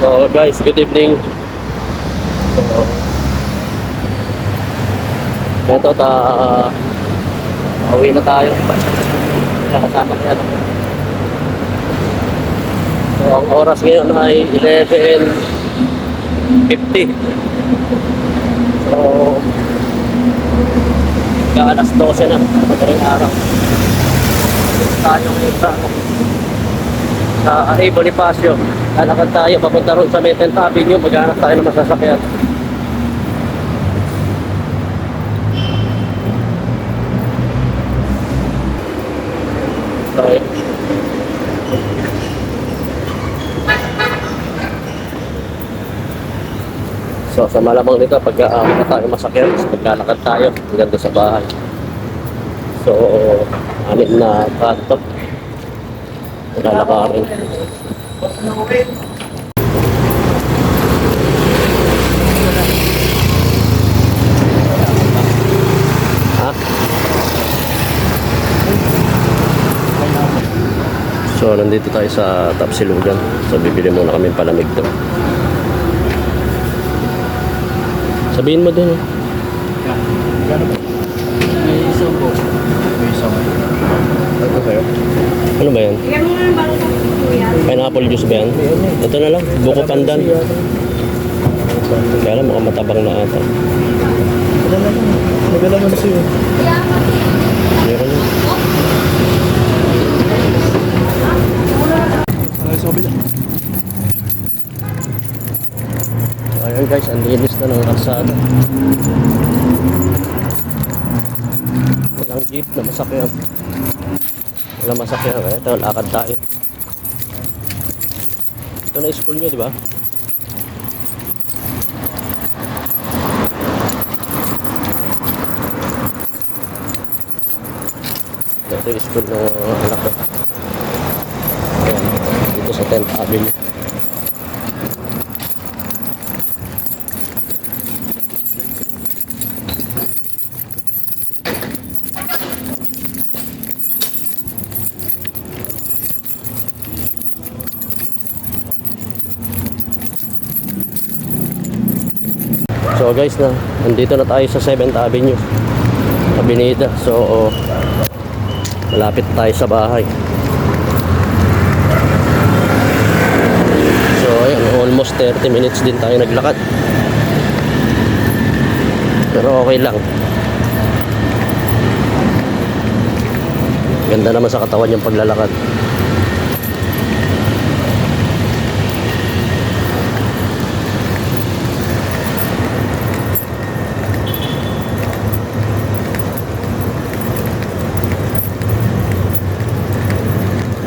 So guys, good evening. So, ito ta Pauwi na tayo. Nakasama niya. So, ang oras ngayon ay 11.50. So, ka alas 12 na. Madaling araw. Tayo ngayon sa sa A. Bonifacio. Lalakad tayo, papunta ron sa 10th Avenue, maghanap tayo ng masasakyan. So, sa malamang nito pag uh, tayo masakyan, maglalakad tayo hanggang sa bahay. So, anim na kanto. Lalakarin. Ha? So, nandito tayo sa Tapsilugan. So, bibili muna kami palamig doon. Sabihin mo doon. May isang po. May isang. Ano kayo? Ano ba yan? Bigyan mo nga ng bago Pineapple juice ba yan? Ito na lang, buko pandan. Kaya lang mukhang matabang na ata. Wala naman. Nagala naman sa'yo. Meron yun. Ay, na. So, ayun guys, ang linis na ng kalsada. Walang jeep na masakyan. Walang masakyan. Eh, ito, lakad tayo. Ito na school nyo, di ba? Ito yung school ng anak ko. Ayan, dito sa 10th Avenue. So guys na, nandito na tayo sa 7th Avenue. Avenida. So oh, malapit tayo sa bahay. So ayun, almost 30 minutes din tayo naglakad. Pero okay lang. Ganda naman sa katawan yung paglalakad.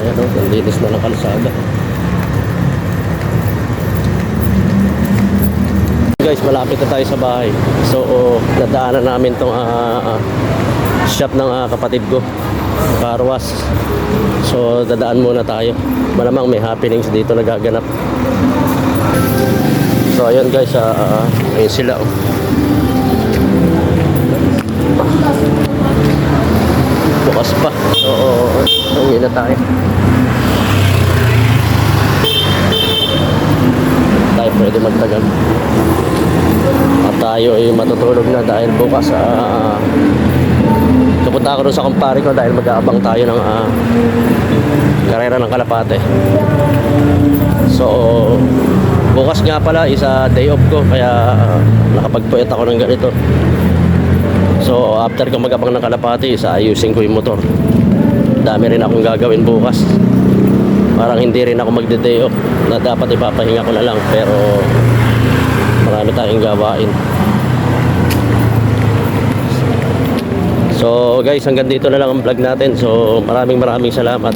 Ayan o, ang linis na ng kalsada. Guys, malapit na tayo sa bahay. So, oh, nadaanan namin tong ah, ah, shop ng ah, kapatid ko. Carwas. So, dadaan muna tayo. Malamang may happenings dito nagaganap. So, ayun guys, ah, ah, ayun sila. Oh. Bukas pa. So, oh, ayun na tayo. Pwede magtagal. At tayo ay matutulog na dahil bukas uh, pupunta ako rin sa kumpare ko dahil mag-aabang tayo ng ah, karera ng kalapate. So bukas nga pala isa day off ko kaya uh, nakapagpuit ako ng ganito. So after ko mag-abang ng kalapate isa ayusin ko yung motor. Dami rin akong gagawin bukas parang hindi rin ako magde-day off na dapat ipapahinga ko na lang pero marami tayong gawain. So guys hanggang dito na lang ang vlog natin. So maraming maraming salamat